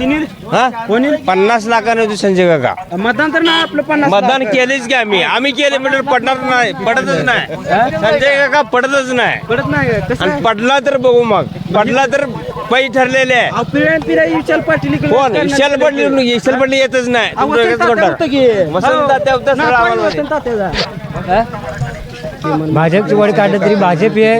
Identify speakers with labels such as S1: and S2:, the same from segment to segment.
S1: तिने
S2: हा?
S1: कोणी?
S2: पन्नास लाखाने होती संजय काका.
S1: मतदान तर नाही आपलं पन्नास
S2: मतदान केलेच की आम्ही. आम्ही केले म्हणजे पडणार नाही. पडतच नाही. संजय काका पडतच नाही.
S1: पडत नाही का? कसं?
S2: आणि पडला तर बघू मग. पडला तर पै ठरलेले आहे.
S1: अहो, पिढ्या पिढ्या विशाल पाटील इकडे
S2: कोण?
S1: करणार
S2: इशाल
S1: सगळे.
S2: पडली इशाल पडली येतच नाही.
S1: अहो,
S2: तुमचं
S1: वसंत
S2: एकच
S1: तात्या
S2: कोणता?
S1: होतं की.
S2: वसंत. तात्या होतं
S1: ना,
S2: सर
S1: पाहिजे
S2: आम्हाला
S1: वसंत तात्याचा.
S3: भाजपची वर काढलं तरी भाजप हे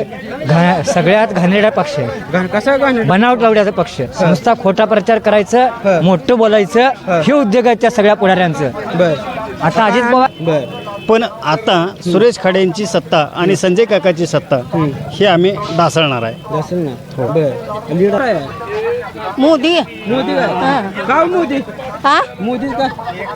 S3: घा- सगळ्यात घाणेरडा पक्ष आहे.
S1: घाण- कसा घाण
S3: बनावट लावण्याचा पक्ष नुसता खोटा प्रचार करायचं मोठं बोलायचं हे. उद्योग आहेत त्या सगळ्या पुढाऱ्यांचं.
S1: बर.
S3: आता अजित पवार
S1: बर.
S4: पण आता सुरेश खाडेंची सत्ता आणि संजय काकाची सत्ता हे आम्ही ढासळणार आहे.
S1: असेल ना बर. लीडर आहे.
S5: मोदी?
S1: मोदी काय? का मोदी.
S5: हा?
S1: मोदी का?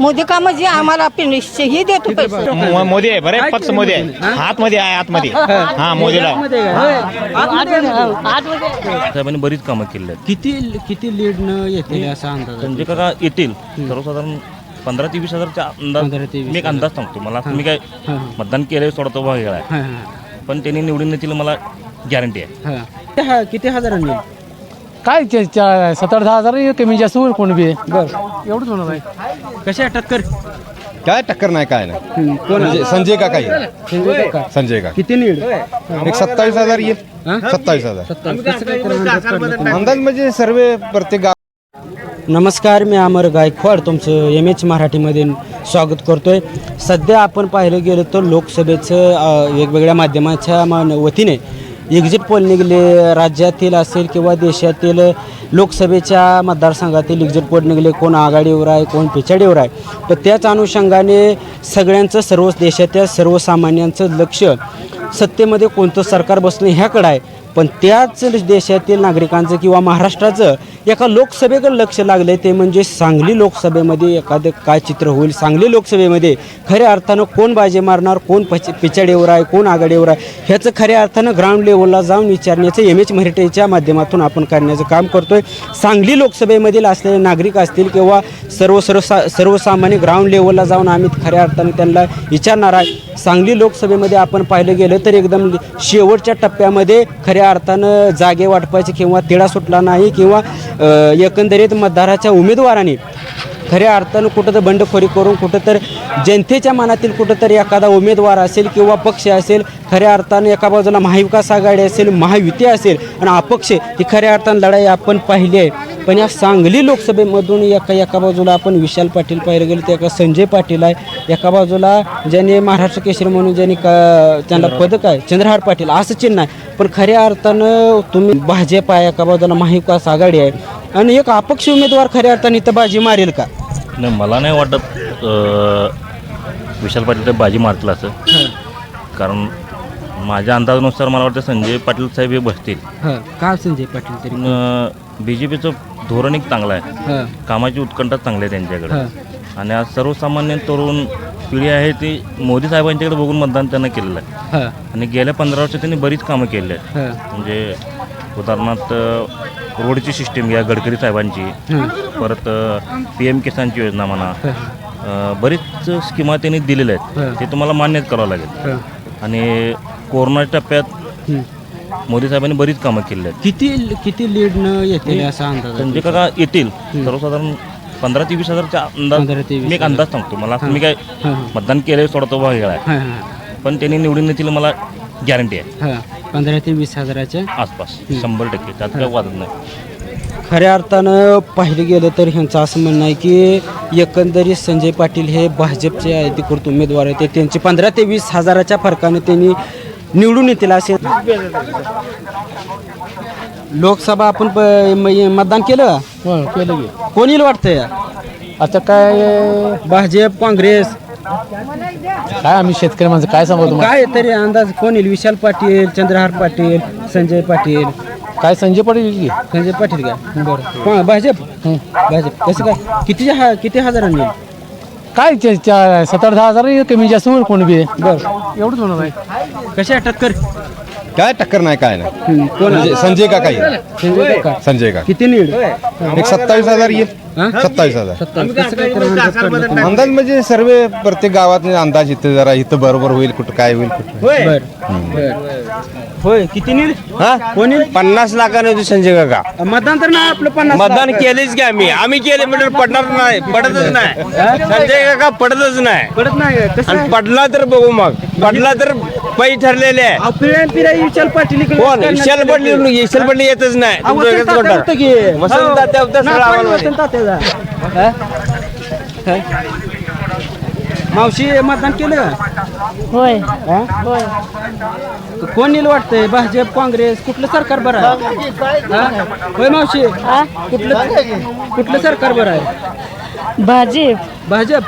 S5: मोदी का म्हणजे आम्हाला पेन्शन ही देतो पैसे.
S6: मो- मोदी आहे बरं
S1: काय
S6: पक्ष
S1: केलं
S6: मोदी आहे?
S1: हा?
S6: आतमध्ये आहे आतमध्ये. हा मोदीला. आहे.
S1: आतमध्ये आहे. होय. आतमध्ये.
S5: आतमध्ये
S7: साहेबांनी बरीच कामं केली आहेत.
S1: किती किती लीड न येतील असा अंदाज?
S7: संजय काका येतील? सर्वसाधारण पंधरा ते वीस हजारच्या अंदाज
S1: ते वीस
S7: मी एक अंदाज सांगतो. मला मी काय
S1: हा.
S7: मतदान केलंय थोडा तो भाग वेगळा आहे. पण त्यांनी निवडून येतील मला गॅरंटी आहे.
S1: किती हा- किती हजारांनी?
S3: काय सत्तर दहा हजार कमी जास्त होईल कोण बी.
S1: बर.
S3: एवढंच होणार आहे.
S1: कशा टक्कर?
S8: काय टक्कर नाही काय नाही? म्हणजे संजय काका येईल.
S1: संजय काका.
S8: काका.
S1: किती लीड
S8: एक सत्तावीस हजार येईल? सत्तावीस हजार.
S1: अंदाज
S8: म्हणजे सर्व प्रत्येक गाव
S1: नमस्कार मी अमर गायकवाड. तुमचं एम एच मराठीमध्ये स्वागत करतोय. सध्या आपण पाहिलं गेलं तर लोकसभेचं अ, वेगवेगळ्या माध्यमाच्या मान वतीने एक्झिट पोल निघले राज्यातील असेल किंवा देशातील लोकसभेच्या मतदारसंघातील एक्झिट पोल निघले कोण आघाडीवर आहे कोण पिछाडीवर आहे. तर त्याच अनुषंगाने सगळ्यांचं सर्व देशाच्या सर्वसामान्यांचं लक्ष सत्तेमध्ये कोणतं सरकार बसणं ह्याकडं आहे. पण त्याच देशातील नागरिकांचं किंवा महाराष्ट्राचं एका लोकसभेकडे लक्ष लागलं ते म्हणजे सांगली लोकसभेमध्ये एखादं काय चित्र होईल? सांगली लोकसभेमध्ये खऱ्या अर्थानं कोण बाजी मारणार कोण पच पिछाडीवर आहे कोण आघाडीवर आहे ह्याचं खऱ्या अर्थानं ग्राउंड लेवलला जाऊन विचारण्याचं एम एच मराठीच्या माध्यमातून आपण करण्याचं काम करतोय. सांगली लोकसभेमधील असलेले नागरिक असतील किंवा सर्व सर्वसा सर्वसामान्य ग्राउंड लेवलला जाऊन आम्ही खऱ्या अर्थानं त्यांना विचारणार आहे. सांगली लोकसभेमध्ये आपण पाहिलं गेलं तर एकदम शेवटच्या टप्प्यामध्ये खऱ्या अर्थानं जागे वाटपायचे किंवा तिढा सुटला नाही किंवा एकंदरीत मतदाराच्या उमेदवाराने खऱ्या अर्थानं कुठं तर बंडखोरी करून कुठं तर जनतेच्या मनातील कुठं तर एखादा उमेदवार असेल किंवा पक्ष असेल खऱ्या अर्थानं एका बाजूला महाविकास आघाडी असेल महायुती असेल आणि अपक्ष ही खऱ्या अर्थानं लढाई आपण पाहिली आहे. पण या सांगली लोकसभेमधून एका एका बाजूला आपण विशाल पाटील पाहिलं गेलं तर एका संजय पाटील आहे. एका बाजूला ज्याने महाराष्ट्र केसरी म्हणून ज्यांनी का त्यांना पदक आहे चंद्रहार पाटील असं चिन्ह आहे. पण खऱ्या अर्थानं तुम्ही भाजप आहे एका बाजूला महाविकास आघाडी आहे. आणि एक अपक्ष उमेदवार खऱ्या अर्थाने इथं बाजी मारेल का?
S7: नाही मला नाही वाटत विशाल पाटील ते बाजी मारतील असं. कारण माझ्या अंदाजानुसार मला वाटतं संजय पाटील साहेब हे बसतील.
S1: हां का संजय पाटील तरी?
S7: बी जे पीचं धोरण एक चांगलं आहे. कामाची उत्कंठा चांगली आहे त्यांच्याकडे. आणि आज सर्वसामान्य तरुण पिढी आहे ती मोदी साहेबांच्याकडे बघून मतदान त्यांना केलेलं आहे. आणि गेल्या पंधरा वर्षात त्यांनी बरीच कामं केली आहेत. म्हणजे उदाहरणार्थ रोडची सिस्टीम घ्या गडकरी साहेबांची परत पी एम किसानची योजना म्हणा बरीच स्कीमा त्यांनी दिलेल्या आहेत. ते तुम्हाला मान्यच करावं लागेल. आणि कोरोना टप्प्यात. मोदी साहेबांनी बरीच कामं केली आहेत.
S1: किती किती लीड न येतील असा अंदाज?
S7: संजय काका येतील. सर्वसाधारण पंधरा ते वीस हजारच्या
S1: पंधरा
S7: अंदाज
S1: ते वीस
S7: मी एक अंदाज सांगतो. मला मी काय मतदान केलंय थोडा तो भाग वेगळा आहे.
S1: हां हां
S7: पण त्यांनी निवडून येतील मला गॅरंटी आहे.
S1: हां. पंधरा ते वीस हजाराच्या
S7: आसपास. शंभर टक्के. त्यात काय वादत नाही.
S1: खऱ्या अर्थानं पाहिलं गेलं तर ह्यांचं असं म्हणणं आहे की एकंदरीत संजय पाटील हे भाजपचे अधिकृत उमेदवार आहेत. ते त्यांचे पंधरा ते वीस हजाराच्या फरकाने त्यांनी निवडून येतील असे. लोकसभा आपण प- म- मतदान केलं? का?
S3: केलं की.
S1: कोण येईल वाटतंय?
S3: आता काय
S1: भाजप काँग्रेस?
S3: काय आम्ही शेतकरी माणसं काय सांगू तुम्हाला?
S1: काय तरी अंदाज कोण येईल? विशाल पाटील चंद्रहार पाटील संजय पाटील.
S3: काय संजय पाटील की?
S1: संजय पाटील का? बरं. भाजप? भाजप. कसं काय? किती हा किती हजारांनी येईल?
S3: काय सत्तर दहा हजार कमी जास्त होईल कोण बी.
S1: बरं.
S3: एवढंच होणार आहे.
S1: कशा टक्कर?
S8: काय टक्कर नाही काय नाही.
S1: हं,
S8: म्हणजे संजय काका येईल.
S1: संजय काका.
S8: संजय काका.
S1: किती नीड?
S8: एक सत्तावीस हजार येईल. सत्तावीस हजार.
S1: अंदाज
S8: म्हणजे सर्व प्रत्येक गावात अंदाज इथं जरा इथं बरोबर होईल कुठं काय होईल कुठं.
S1: होय. किती नीड
S2: हा?
S1: कोण?
S2: पन्नास लाखाने होती संजय काका.
S1: मतदान तर नाही आपलं पन्नास
S2: मतदान केलेच की आम्ही. आम्ही केले म्हणजे पडणार नाही पडतच नाही. संजय काका पडतच नाही.
S1: पडत नाही? कसं
S2: आणि? पडला तर बघू मग. पडला तर पै ठरलेले आहे
S1: विशाल पाटील इकडे
S2: कोण
S1: करण्यात
S2: विशाल. पडली विशाल पडली येतच नाही
S1: अहो,
S2: तुमच्या
S1: वसंत
S2: एकच
S1: तात्या
S2: कोणता?
S1: होतं की.
S2: वसंत
S1: हो.
S2: तात्या होतं सगळं
S1: नाव
S2: आम्हाला
S1: वसंत तात्याचा. हा? हा? मावशी मतदान केलं का
S5: होय
S1: हा? कोण येईल वाटतंय भाजप काँग्रेस कुठलं सरकार बरं आहे हा? होय मावशी कुठलं कुठलं सरकार बरं आहे
S5: भाजी.
S1: भाजप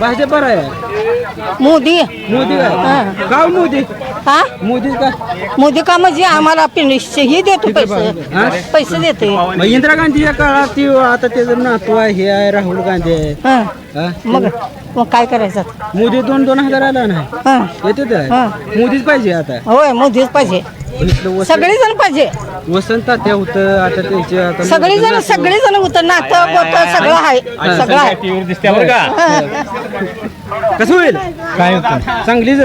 S1: भाजप बरं आहे.
S5: मोदी.
S1: मोदी काय? का हो मोदी.
S5: हा?
S1: मोदी का?
S5: मोदी का म्हणजे आम्हाला पेन्शन ही देतो पैसे.
S1: हा?
S5: पैसे देते.
S1: मग इंदिरा गांधीच्या काळात ती आता त्याचं नातू आहे हे आहे राहुल गांधी. आहे
S5: हा.
S1: हा?
S5: मग मग काय करायचं आता?
S1: मोदी दोन दोन हजार आला
S5: हा.
S1: येते तर
S5: हा.
S1: मोदीच पाहिजे आता.
S5: होय मोदीच पाहिजे. सगळी जण पाहिजे.
S1: वसंत तात्या होतं आता त्यांचे आता
S5: सगळी जण सगळी जण होतं नातं गोत सगळं आहे सगळं आहे.
S2: दिसते बरं का?
S1: कसं होईल?
S3: काय होतं?
S1: चांगलीच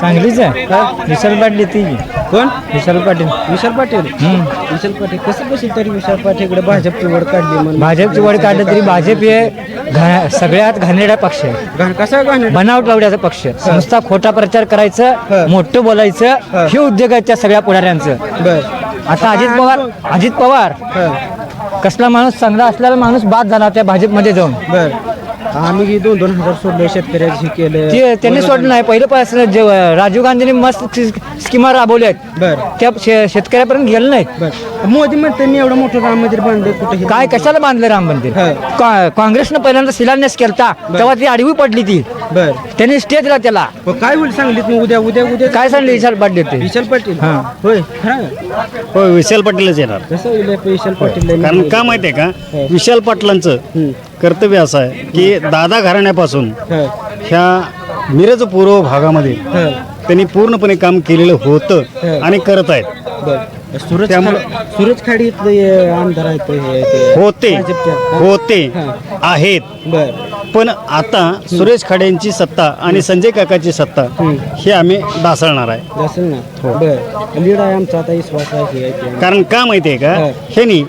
S3: चांगलीच आहे. विशाल पाटील ती.
S1: कोण?
S3: विशाल पाटील.
S1: विशाल पाटील. विशाल पाटील. कसं बसेल तरी विशाल पाटील इकडे? भाजपची वड काढली म्हणून.
S3: भाजपची वड काढलं तरी भाजप हे घा- सगळ्यात घाणेरडा पक्ष आहे.
S1: घाण- कसा घाण
S3: बनावट लावण्याचा पक्ष नुसता खोटा प्रचार करायचं मोठं बोलायचं हे. उद्योग आहेत त्या सगळ्या पुढाऱ्यांचं.
S1: बर.
S3: आता अजित पवार अजित पवार कसला माणूस चांगला असलेला माणूस बाद झाला त्या भाजपमध्ये जाऊन.
S1: बर. आम्ही दोन दोन हजार सोडले शेतकऱ्याचे केलं.
S3: ते त्यांनी सोडलं नाही. पहिल्यापासून जे राजीव गांधींनी मस्त स्कीमा राबवल्या आहेत.
S1: बर.
S3: त्या शे- शेतकऱ्यापर्यंत गेलं
S1: बर. मोदी म्हणते मी एवढं मोठं राम मंदिर बांधलं कुठे
S3: काय कशाला बांधलं राम मंदिर?
S1: हा.
S3: का- काँग्रेसनं पहिल्यांदा शिलान्यास केलता. तेव्हा ती आडवी पडली ती.
S1: बर.
S3: त्यांनी स्टे दिला त्याला.
S1: मग काय होईल सांगलीत मग उद्या उद्या उद्या
S3: काय सांगले विशाल पाटील ते?
S1: विशाल पाटील.
S3: हा.
S1: होय. खरं का?
S4: हो विशाल पाटीलच येणार.
S1: कसं होईल विशाल पाटील
S4: कारण का माहिती आहे का? विशाल पाटलांचं कर्तव्य असं आहे की दादा घराण्यापासून ह्या मिरज पूर्व भागामध्ये त्यांनी पूर्णपणे काम केलेलं होतं आणि करत आहेत.
S1: बर. सूरज
S4: त्यामुळं-
S1: खा- सूरज खाडी इथले हे आमदार आहेत हे ते.
S4: होते.
S1: हा.
S4: होते. आहेत.
S1: बर.
S4: पण आता सुरेश खाडेंची सत्ता आणि संजय काकाची सत्ता हे आम्ही डासळणार आहे.
S1: असेल ना बर. लीड आहे आमचा आता विश्वास आहे हे आहे ते.
S4: कारण का माहिती आहे का?
S1: हा.
S4: ह्यांनी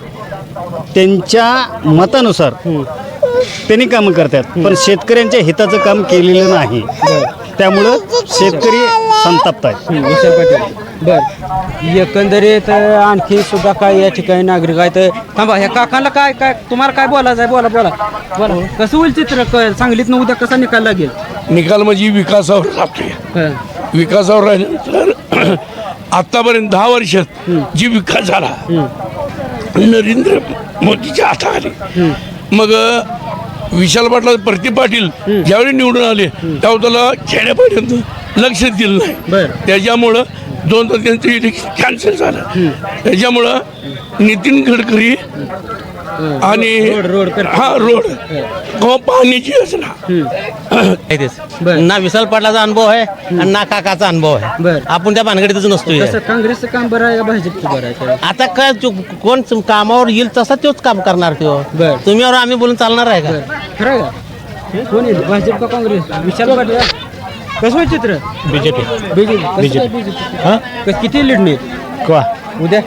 S4: त्यांच्या मतानुसार त्यांनी कामं करतात. पण शेतकऱ्यांच्या हिताचं काम केलेलं नाही. त्यामुळं शेतकरी संतापत आहेत.
S1: हं, विशाल पाटील. बर. एकंदरीत अं, आणखी सुद्धा काय या ठिकाणी नागरिक आहेत? थांबा ह्या काकांना काय काय तुम्हाला काय बोलायचं आहे? बोला बोला. बोला. कसं होईल चित्र? क- सांगलीतनं उद्या कसा निकाल लागेल?
S9: निकाल म्हणजे विकासावर
S1: हं,
S9: विकासावर राहिल्यानंतर आतापर्यंत दहा वर्षात जी विकास झाला नरेंद्र मोदीच्या हाताखाली. मग अ, विशाल पाटला प्रति पाटील ज्यावेळी निवडून आले तेव्हा त्याला खेड्यापर्यंत लक्ष दिलं नाही. त्याच्यामुळं दोनदा त्यांचं कॅन्सल झालं त्याच्यामुळं नितीन गडकरी आणि
S1: रोड- रोड करतात.
S9: हा रोड. किंवा पाण्याची योजना.
S1: बर.
S10: ना विशाल पाटलाचा अनुभव आहे आणि ना काकाचा अनुभव आहे.
S1: बर.
S10: आपण त्या भानगडीतच नसतोय.
S1: कसं काँग्रेसचं काम बरं आहे का भाजपचं बरं आहे?
S10: आता काय जो- कोण कामावर येईल तसा तोच काम करणार तो.
S1: बर.
S10: तुम्ही और आम्ही बोलून चालणार आहे का?
S1: खरं का? कोण येईल? भाजप का काँग्रेस? विशाल पाटील? कसं चित्र?
S6: बीजेपी.
S1: बीजेपी. बीजेपी. किती लीड उद्या?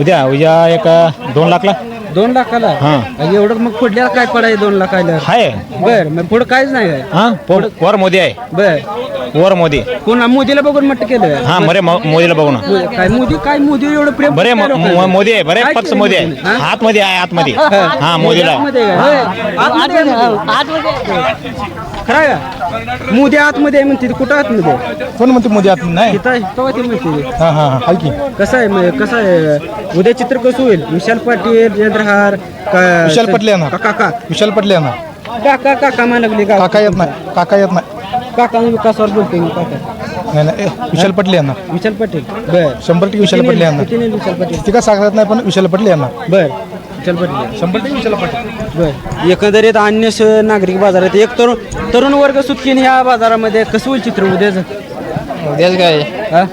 S6: उद्या उद्या एक दोन लाखला.
S1: दोन लाखाला
S6: हा.
S1: आणि एवढं मग पुढल्या काय पडाय दोन लाखाला
S6: आहे
S1: बर मग पुढं काहीच नाही काय
S6: हा पो- वर मोदी आहे
S1: बर
S6: वर मोदी
S1: कोण मोदीला बघून म्हटलं केलं
S6: हा बरे मो- मोदीला बघू ना
S1: मो- काय मोदी काय मोदी एवढं प्रेम
S6: बरे
S1: काय
S6: मो-
S1: लोकांना?
S6: मो- मोदी आहे बरे
S1: काय
S6: पक्ष
S1: केलं
S6: मोदी आहे
S1: मोदीने? हा?
S6: आतमध्ये आहे आतमध्ये हा मोदीला
S1: आतमध्ये आहे का? होय. आतमध्ये आहे मोदी. खरं आहे का मोदी आतमध्ये आहे म्हणते कुठं आतमध्ये?
S8: कोण म्हणते मोदी आत? नाही.
S1: इथं तेव्हा ते म्हणते.
S8: हा हा हा की.
S1: कसं आहे कसं आहे उद्या चित्र कसं होईल? विशाल पाटील चंद्रहार का
S8: विशाल पाटील येणार.
S1: का- काका?
S8: विशाल पटले येणार.
S1: काका काका म्हणा लागली का
S8: काका येत नाही काका येत नाही.
S1: काका विकासावर बोलतोय मी काका.
S8: नाही नाही ए, विशाल पटले येणार.
S1: विशाल पाटील. बर
S8: शंभर टक्के विशाल पटले
S1: नाही विशाल पाटील?
S8: ती काय सांगत नाही पण विशाल पटले येणार.
S1: बर. विशाल पाटील
S8: शंभर टक्के विशाल पटले
S1: बर. एकंदरीत अन्य स- नागरिक बाजारात एक तरुण तरुण वर्ग सुटकीन ह्या बाजारामध्ये कसं होईल चित्र उद्याचं?
S10: उद्याच काय?
S1: हा?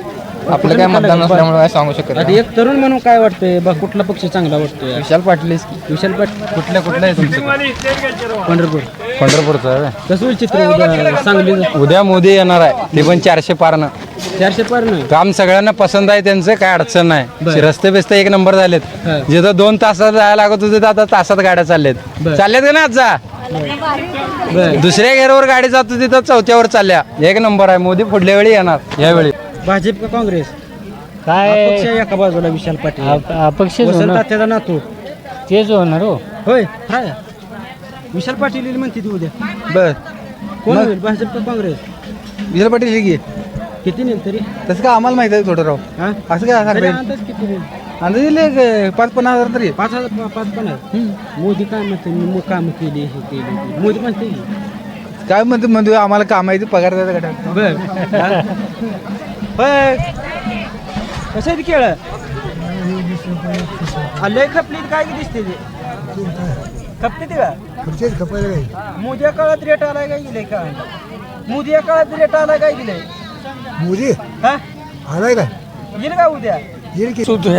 S1: आपलं काय मतदान नसल्यामुळे
S10: सांगू शकत
S1: आता एक तरुण म्हणून काय वाटतंय? बा कुठला पक्ष चांगला वाटतोय?
S10: विशाल पाटील
S1: विशाल पाटील
S10: कुठल्या कुठल्या आहे तुमचं?
S1: पंढरपूर.
S10: पंढरपूरचं
S1: कसं होईल चित्र उद्या? सांगली
S10: उद्या मोदी येणार आहे. ते पण चारशे पारनं.
S1: चारशे पार नाही
S10: काम सगळ्यांना पसंत आहे त्यांचं काय अडचण नाही. रस्ते बिस्ते एक नंबर झालेत.
S1: हा.
S10: जिथं दोन तासात जायला लागत होते आता तासात गाड्या चालल्यात.
S1: बर.
S10: चालल्यात का ना आज जा?
S1: बर.
S10: दुसऱ्या घेरावर गाडी जात होती तर चौथ्यावर चालल्या. एक नंबर आहे. मोदी पुढल्या वेळी येणार यावेळी.
S1: भाजप का काँग्रेस.
S3: काय?
S1: एका बाजूला विशाल पाटील.
S3: अपक्ष
S1: वसंत तात्याचा नातू.
S3: तेच होणार हो.
S1: होय काय विशाल पाटील येईल म्हणते ती उद्या.
S10: बर.
S1: कोण होईल भाजप का काँग्रेस?
S10: विशाल पाटील हे घे.
S1: किती नेल तरी?
S10: तसं काय आम्हाला माहिती आहे थोडं राव.
S1: हा?
S10: असं काय सांगता
S1: तरी
S10: येईल?
S1: अंदाज किती नेईल
S10: अंदाज दिले एक पाच पन्नास हजार तरी.
S1: पाच हजार पा- पाच पन्नास. मोदी काय म्हणते? मी काम केली हे केली. मोदी म्हणते की.
S10: काय म्हणते? म्हणजे आम्हाला काम आहे ते पगार द्यायचा का
S1: बर. हा? होय. कसं आहे केळ? लय खपली काय की दिसते ते? खपते ते का? मोदी काळात रेट आलाय काय गेले का? मोदी काळात रेट आलाय काय गेले
S11: मोदी?
S1: हा?
S11: आलाय काय?
S1: येईल का उद्या?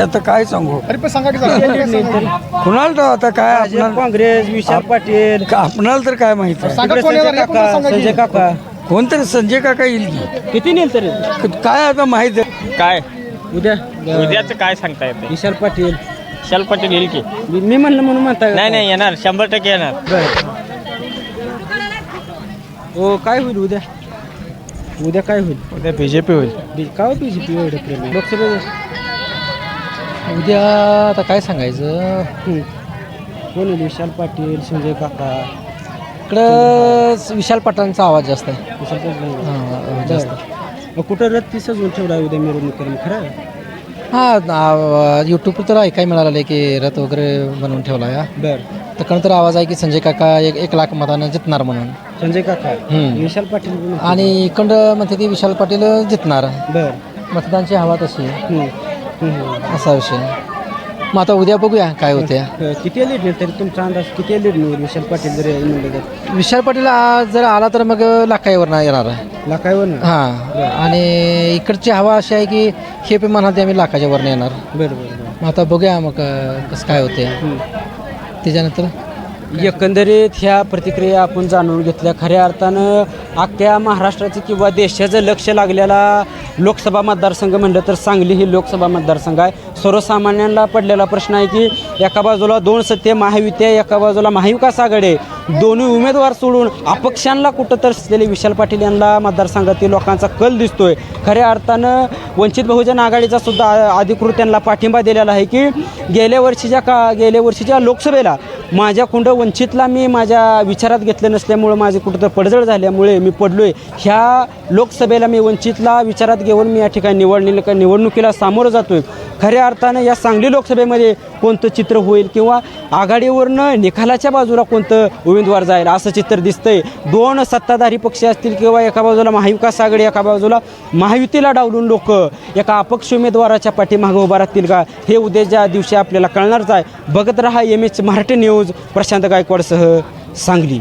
S11: आता काय सांगू?
S10: अरे पण सांगा की
S11: कुणाला तर आता काय
S1: काँग्रेस विशाल पाटील.
S11: आपणाला तर काय माहीत आहे?
S10: सांगा
S1: तिकडे
S10: कोण येणार
S1: संजय
S10: हे पण
S1: काका
S10: सांगा की.
S1: संजय काका.
S11: कोणतरी संजय काका येईल की?
S1: किती नेल तरी?
S11: काय आता माहीत आहे?
S2: काय?
S1: उद्या.
S2: उद्याचं काय सांगता येते
S1: विशाल पाटील
S2: विशाल पाटील येईल की?
S1: मी मी म्हणलं म्हणून म्हणता
S2: नाही नाही येणार. शंभर टक्के येणार.
S1: हो काय होईल उद्या? उद्या काय होईल?
S10: उद्या बीजेपी होईल.
S1: बी- काय बीजेपी एवढं प्रेम? आहे? लोकसभेत
S3: उद्या आता काय सांगायचं?
S1: हं. कोण होईल? विशाल पाटील संजय काका.
S3: इकडं विशाल पाटलांचा आवाज जास्त आहे.
S1: विशाल
S3: हा, जास्त
S1: मग कुठं रथ सजवून ठेवला उद्या मिरवणूक करून? खरं? आहे?
S3: हा यूट्यूबवर तर ऐकाय मिळालं की रथ वगैरे बनवून ठेवला या
S1: बर.
S3: तर तर आवाज आहे की संजय काका एक एक लाख मतानं जितणार म्हणून.
S1: संजय काका. विशाल पाटील पण होते.
S3: आणि इकडं म्हणते ती विशाल पाटील जितणार.
S1: बर.
S3: मतदानची हवा तशी आहे. असा विषय मग आता उद्या बघूया काय होते
S1: किती लीड तरी तुमचा अंदाज? किती लीड विशाल पाटील जर तर?
S3: विशाल पाटील आज जर आला तर मग लाखाईवर येणार आहे.
S1: लाखायवर ना
S3: हां. आणि इकडची हवा अशी आहे की हे पण म्हणाल आम्ही लाखाच्या वरनं येणार.
S1: बरं बरं बरं.
S3: मग आता बघूया मग अं, कसं काय होते त्याच्यानंतर?
S1: एकंदरीत ह्या प्रतिक्रिया आपण जाणून घेतल्या. खऱ्या अर्थानं अख्ख्या महाराष्ट्राचं किंवा देशाचं लक्ष लागलेला लोकसभा मतदारसंघ म्हणलं तर सांगली ही लोकसभा मतदारसंघ आहे. सर्वसामान्यांना पडलेला प्रश्न आहे की एका बाजूला दोन सत्य महायुती एका बाजूला महाविकास आघाडी दोन्ही उमेदवार सोडून अपक्षांना कुठं तर असलेले विशाल पाटील यांना मतदारसंघातील लोकांचा कल दिसतोय. खऱ्या अर्थानं वंचित बहुजन आघाडीचा सुद्धा अधिकृत त्यांना पाठिंबा दिलेला आहे की गेल्या वर्षीच्या का गेल्या वर्षीच्या लोकसभेला माझ्या कुंड वंचितला मी माझ्या विचारात घेतलं नसल्यामुळं माझे कुठं तर पडझड झाल्यामुळे मी पडलो आहे ह्या लोकसभेला मी वंचितला विचारात घेऊन मी या ठिकाणी निवडणी निवडणुकीला सामोरं जातो आहे खऱ्या अर्थानं या सांगली लोकसभेमध्ये कोणतं चित्र होईल किंवा आघाडीवरनं निकालाच्या बाजूला कोणतं उमेदवार जाईल असं चित्र दिसतंय. दोन सत्ताधारी पक्ष असतील किंवा एका बाजूला महाविकास आघाडी एका बाजूला महायुतीला डावलून लोक. एका अपक्ष उमेदवाराच्या पाठीमागे उभा राहतील का? हे उद्याच्या दिवशी आपल्याला कळणारच आहे. बघत रहा M H Marathi news Prashant गायकवाडसह Sangli.